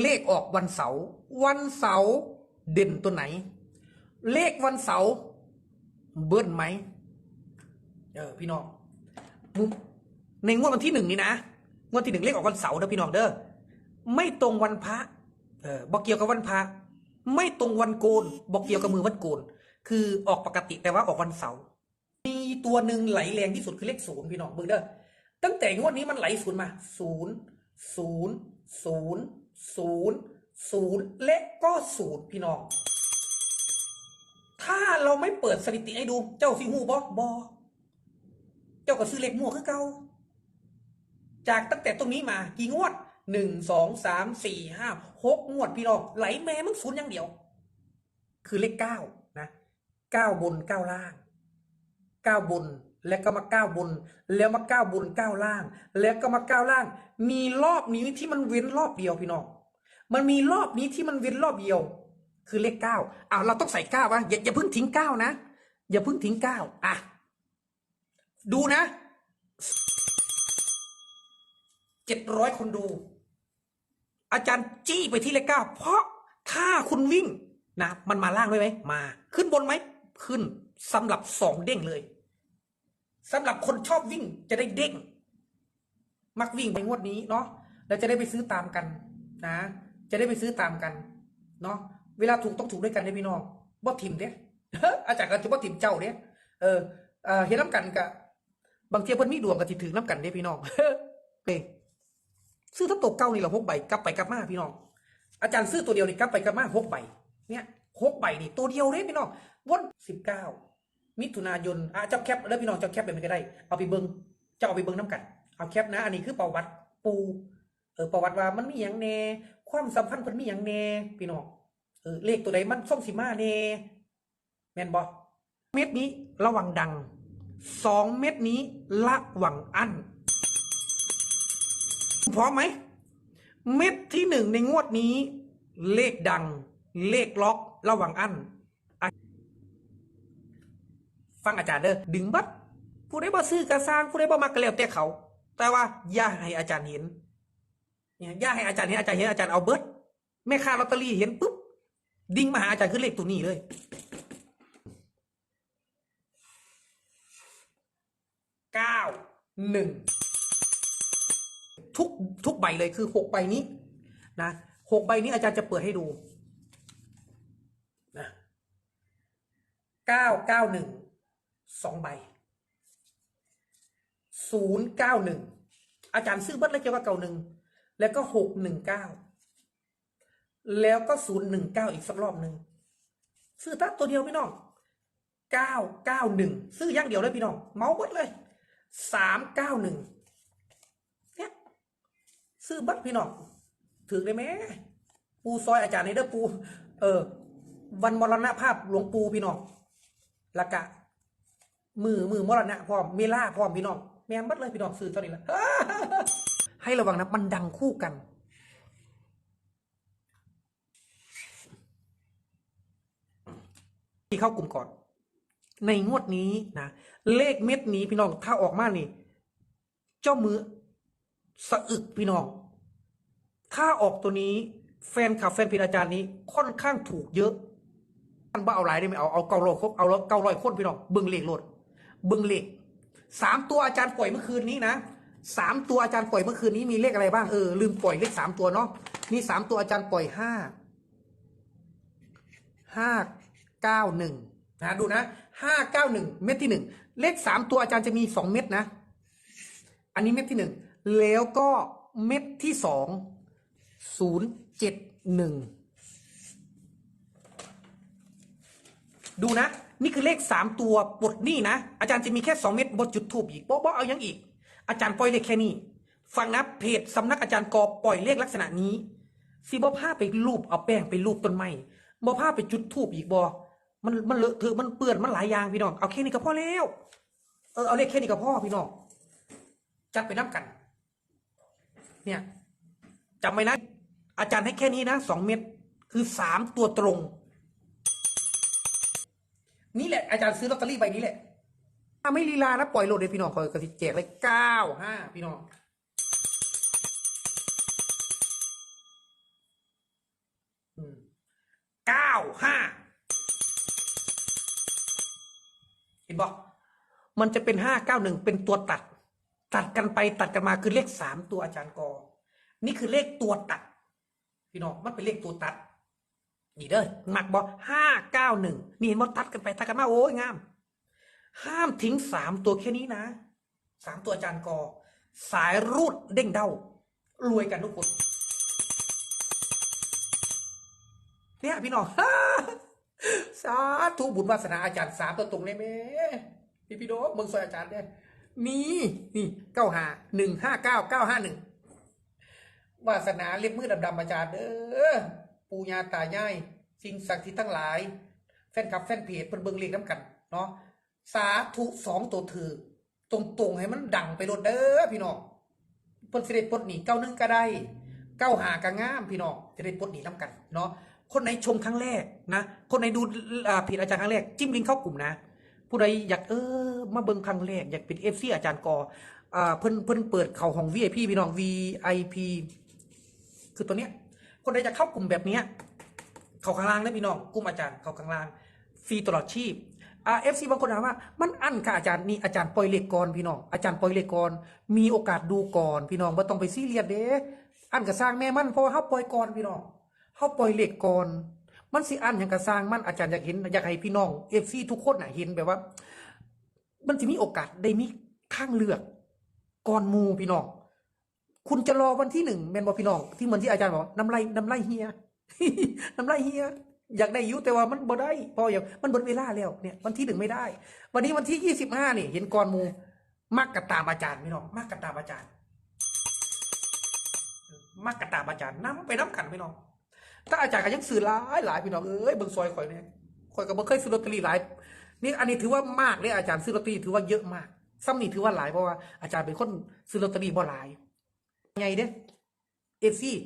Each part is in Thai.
เลขออกวันเสาร์วันเสาร์เด่นตัวไหน เลขวันเสาร์เบิ้ลไหมเออพี่น้องในงวดวันที่หนึ่งนี่นะงวดที่หนึ่งเลขออกวันเสาร์นะพี่น้องเด้อไม่ตรงวันพระเออบอกเกี่ยวกับวันพระไม่ตรงวันโกนบอกเกี่ยวกับมือวันโกน คือออกปกติแต่ว่าออกวันเสาร์มีตัวหนึ่งไหลแรงที่สุดคือเลขศูนย์พี่น้องเบิ่งเด้อตั้งแต่งวดนี้มันไหลศูนย์มาศูนย์ศูนย์ศูนย์ ศูนย์ศูนย์และก็ศูนย์พี่น้อง ถ้าเราไม่เปิดสถิติให้ดู เจ้าสิหูบอบอเจ้าก็ซื้อเลขมั่วคือเก่าจากตั้งแต่ตรงนี้มากี่งวดหนึ่งสองสามสี่ห้าหกงวดพี่น้องไหลแม่มึงศูนย์อย่างเดียว คือเลขเก้านะเก้าบนเก้าล่างเก้าบน แล้วก็มาเก้าบน แล้วมาเก้าบนเก้าล่าง แล้วก็มาเก้าล่าง มีรอบนี้ที่มันเว้นรอบเดียวพี่น้องมันมีรอบนี้ที่มันเว้นรอบเดียว คือเลขเก้าอ้าวเราต้องใส่เก้าวะอย่าอย่าเพิ่งทิ้งเก้านะอย่าเพิ่งทิ้งเก้าอะดูนะเจ็ดร้อยคนดู อาจารย์จี้ไปที่เลขเก้าเพราะถ้าคุณวิ่งนะมันมาล่างด้วยไหมมา ขึ้นบนไหมขึ้นสำหรับสองเด้งเลย สำหรับคนชอบวิ่งจะได้เด้ง มักวิ่งไปงวดนี้เนาะแล้วจะได้ไปซื้อตามกันนะ จะได้ไปซื้อตามกันเนาะเวลาถูกต้องถูกด้วยกันเด้พี่น้องบ่ทิมเด้อาจารย์ก็จะบ่ทิมเจ้าเด้เออเออเห็นน้ำกันกะบางทีเพิ่นมีดวงก็สิถึงน้ำกันเด้พี่น้องเป้ซื้อถ้าตกเก้านี่เราหกใบกลับไปกลับมาพี่น้อง อาจารย์ซื้อตัวเดียวนี่กลับไปกลับมาหกใบเนี่ยหกใบนี่ตัวเดียวเด้พี่น้องวันสิบเก้า มิถุนายนอะเจ้าแคปแล้วพี่น้องเจ้าแคปไปมันก็ได้ เอาไปเบิงเจ้าเอาไปเบิงน้ำกัน เอาแคปนะ อันนี้คือประวัติปูเออประวัติว่ามันมีอย่างแน่ ความสัมพันธ์เพิ่นมีอย่างแน่พี่น้องเออเลขตัวใดมันส่งสิมาแน่แมนบ่เม็ดนี้ระวังดังสองเม็ดนี้ระวังอันพร้อมไหม เม็ดที่หนึ่งในงวดนี้ เลขดัง เลขล็อกระวังอัน ฟังอาจารย์เด้อดึงบัดผู้ใดบ่ซื้อกระสร้างผู้ใดบ่มักก็แล้วแต่เขา แต่ว่าอย่าให้อาจารย์เห็นเนี่ยย่าให้อาจารย์เห็นอาจารย์เห็นอาจารย์เอาเบิร์ดแม่ค้าลอตเตอรี่เห็นปุ๊บดิ่งมาหาอาจารย์ขึ้นเลขตัวนี้เลย เก้าหนึ่งทุกทุกใบเลยคือหกใบนี้นะหกใบนี้อาจารย์จะเปิดให้ดูนะเก้าเก้าหนึ่ง สองใบศูนย์เก้าหนึ่งอาจารย์ซื้อเบิร์ดเลยเกี่ยวกับเก่าหนึ่งแล้วก็หกหนึ่งเก้าแล้วก็ศูนย์หนึ่งเก้าอีกสักรอบหนึ่งซื้อตัดตัวเดียวพี่น้องเก้าเก้าหนึ่งซื้อย่างเดียวเลยพี่น้อง เมาส์เบัดเลยสามเก้าหนึ่งเนี่ยซื้อเบัดพี่น้องถือได้ไหมปูซอยอาจารย์ในเด้อปู เออ วันมรณภาพหลวงปูพี่น้องละกะ มือมือมรณะพร้อมเมล่าพร้อมพี่น้องแม่นบัดเลยพี่น้องซื้อตัวนี้ละให้ระวังนะมันดังคู่กัน ที่เข้ากลุ่มก่อน ในงวดนี้นะเลขเม็ดนี้พี่น้องถ้าออกมานี่ เจ้ามือสะอึกพี่น้อง ถ้าออกตัวนี้ แฟนขับแฟนเพจอาจารย์นี้ค่อนข้างถูกเยอะอันบ้าเอาหลายได้ไหมเอาเอาเก้าร้อยคนเอาเก้าร้อยคนพี่น้องเบิ้งเลขโลด บิ้งเลขสามตัวอาจารย์ปล่อยเมื่อคืนนี้นะสามตัวอาจารย์ปล่อยเมื่อคืนนี้มีเลขอะไรบ้างเออลืมปล่อยเลขสามตัวเนาะมีสามตัวอาจารย์ปล่อยห้าห้าเก้าหนึ่งนะดูนะห้าเก้าหนึ่งเม็ดที่หนึ่งเลขสามตัวอาจารย์จะมีสองเม็ดนะ อันนี้เม็ดที่หนึ่งแล้วก็เม็ดที่สองศูนย์เจ็ดหนึ่งดูนะ นี่คือเลขสามตัวปลดหนี้นะ อาจารย์จะมีแค่สองเม็ดบนจุดทูบอีกบอบอเอายังอีก อาจารย์ปล่อยเลขแค่นี้ ฟังนะเพจสำนักอาจารย์กอปล่อยเลขลักษณะนี้สิบ่ผ้าไปรูปเอาแป้งไปรูปต้นไม้บ่ผ้าไปจุดทูบอีกบ่มันมันเลอะเทอะมันเปื้อนมันหลายอย่างพี่น้องเอาแค่นี้ก็พอแล้วเออเอาเลขแค่นี้ก็พอพี่น้องจัดไปนับกัน เนี่ยจำไว้นะอาจารย์ให้แค่นี้นะสองเม็ดคือสามตัวตรง นี่แหละอาจารย์ซื้อลอตเตอรี่ใบนี้แหละถ้าไม่ลีลานะปล่อยโหลดเลยพี่น้องคอยกระสิแจกเลยเก้าห้าพี่น้องเก้าห้าเห็นบอกมันจะเป็นห้าเก้าหนึ่งเป็นตัวตัด ตัดกันไปตัดกันมาคือเลขสามตัวอาจารย์กอ นี่คือเลขตัวตัด พี่น้องมันเป็นเลขตัวตัด นี่เด้อมักบอห้าเก้าหนึ่งนี่เห็นมันตัดกันไปตัดกันมาโอ้ยงาม ห้ามทิ้งสามตัวแค่นี้นะสามตัวอาจารย์กอ สายรูดเด้งเด้ารวยกันทุกคนเนี่ยพี่น้องสาธุบุญวาสนาอาจารย์สามตัวตรงเลยแม่พี่พี่น้องเมืองซอยอาจารย์เนี่ยนี่นี่เก้าห้าหนึ่งห้าเก้าเก้าห้าหนึ่งวาสนาเล็บมือดำๆอาจารย์เด้อ ปูญาตายายสิ่งศักดิ์สิทธิ์ทั้งหลาย แฟนคลับแฟนเพจเพิ่นเบิงเลขน้ำกันเนาะสาธุสองตัวถือตรงๆให้มันดังไปรถเด้อพี่น้องเพิ่นสิได้ปลดหนีเก้าหนึงก็ได้เก้าหาก็งามพี่น้องจะได้ปลดหนี้น้ำกันเนาะคนไหนชมครั้งแรกนะ คนไหนดูอ่าเพจอาจารย์ครั้งแรกจิ้มลิงเข้ากลุ่มนะ ผู้ใดอยากเออมาเบิ่งครั้งแรกอยากเป็นเอฟซีอาจารย์กออ่าเพิ่นเพิ่นเปิดเข่าของ VIP พี่น้อง VIP คือตัวเนี้ย คนใดจะเข้ากลุ่มแบบนี้เขาข้างล่างนะพี่น้องกลุ่มอาจารย์เขาข้างล่างฟรีตลอดชีพอ่าเอฟซีบางคนถามว่ามันอั้นค่ะอาจารย์นี่อาจารย์ปล่อยเลขก่อนพี่น้องอาจารย์ปล่อยเลขก่อนมีโอกาสดูก่อนพี่น้องว่าต้องไปซีเรียสเด้อั้นกับสร้างแม่มันเพราะว่าเขาปล่อยก่อนพี่น้องเขาปล่อยเลขก่อนมันสิอั้นอย่างกับสร้างมันอาจารย์อยากเห็นอยากให้พี่น้องเอฟซีทุกคนน่ะเห็นแบบว่า มันจะมีโอกาสได้มีข้างเลือกก่อนมูพี่น้อง คุณจะรอวันที่หนึ่งแมนบอพี่น้องที่เหมือนที่อาจารย์บอกน้ำลายน้ำลายเฮียน้ำลายเฮียอยากได้ยุแต่ว่ามันบ่ได้พราะอย่างมันบนเวลาแล้วเนี่ยวันที่หนึ่งไม่ได้ วันนี้วันที่ยี่สิบห้านี่เห็นก่อนมูมักกะตามอาจารย์พี่น้องมักกะตามอาจารย์มักกะตามอาจารย์น้ำไปน้ำกันพี่น้องถ้าอาจารย์ก็ยังซื้อหลายหลายพี่น้องเอ้ยเบิ่งซอยข่อยเนี่ยข่อยก็บ่เคยซื้อลอตเตอรี่หลายนี่อันนี้ถือว่ามากเลยอาจารย์ซื้อลอตเตอรี่ถือว่าเยอะมากซ้ำนี่ถือว่าหลายเพราะว่าอาจารย์เป็นคนซื้อลอตเตอรี่บ่หลาย ไงเด้เอซี่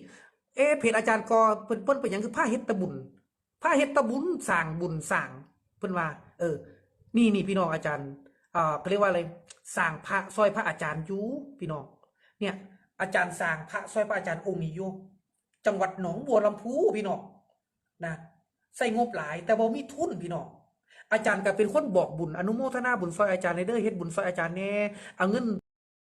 เอเพจอาจารย์กอเพิ่นเพิ่นเป็นหยังคือผ้าเฮ็ดตะบุญผ้าเฮ็ดตะบุญสร้างบุญสร้างเพิ่นว่า เออ นี่นี่พี่น้องอาจารย์อ่าเขาเรียกว่าอะไรสร้างพระซอยพระอาจารย์ยูพี่น้องเนี่ย อาจารย์สร้างพระซอยพระอาจารย์องค์นี้ยูจังหวัดหนองบัวลำพูพี่น้องนะใส่งบหลาย แต่บ่มีทุนพี่น้องอาจารย์ก็เป็นคนบอกบุญอนุโมทนาบุญซอยอาจารย์ในเด้อเฮ็ดบุญซอยอาจารย์แน่เอาเงิน